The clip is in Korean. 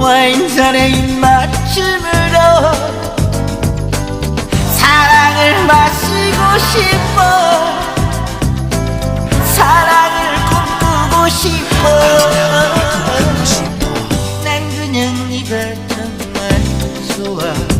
와인잔의 입맞춤으로 사랑을 마시고 싶어 사랑을 꿈꾸고 싶어. 난 그냥 네가 정말 좋아